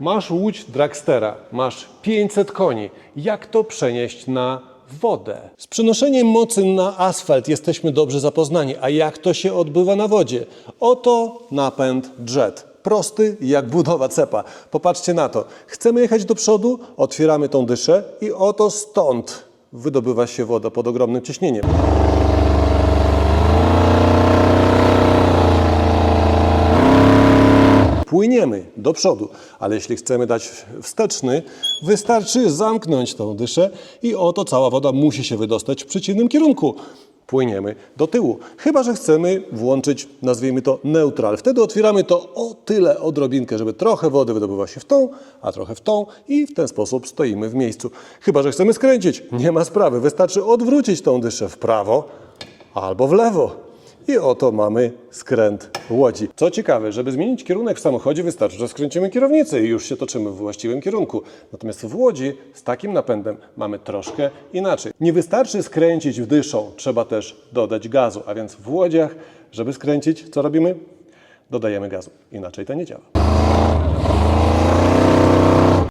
Masz łódź dragstera, masz 500 koni. Jak to przenieść na wodę? Z przenoszeniem mocy na asfalt jesteśmy dobrze zapoznani, a jak to się odbywa na wodzie? Oto napęd jet. Prosty jak budowa cepa. Popatrzcie na to. Chcemy jechać do przodu, otwieramy tą dyszę i oto stąd wydobywa się woda pod ogromnym ciśnieniem. Płyniemy do przodu, ale jeśli chcemy dać wsteczny, wystarczy zamknąć tą dyszę i oto cała woda musi się wydostać w przeciwnym kierunku. Płyniemy do tyłu, chyba że chcemy włączyć, nazwijmy to neutral. Wtedy otwieramy to o tyle odrobinkę, żeby trochę wody wydobywa się w tą, a trochę w tą i w ten sposób stoimy w miejscu. Chyba że chcemy skręcić, nie ma sprawy, wystarczy odwrócić tą dyszę w prawo albo w lewo. I oto mamy skręt łodzi. Co ciekawe, żeby zmienić kierunek w samochodzie wystarczy, że skręcimy kierownicę i już się toczymy w właściwym kierunku. Natomiast w łodzi z takim napędem mamy troszkę inaczej. Nie wystarczy skręcić w dyszą, trzeba też dodać gazu. A więc w łodziach, żeby skręcić, co robimy? Dodajemy gazu. Inaczej to nie działa.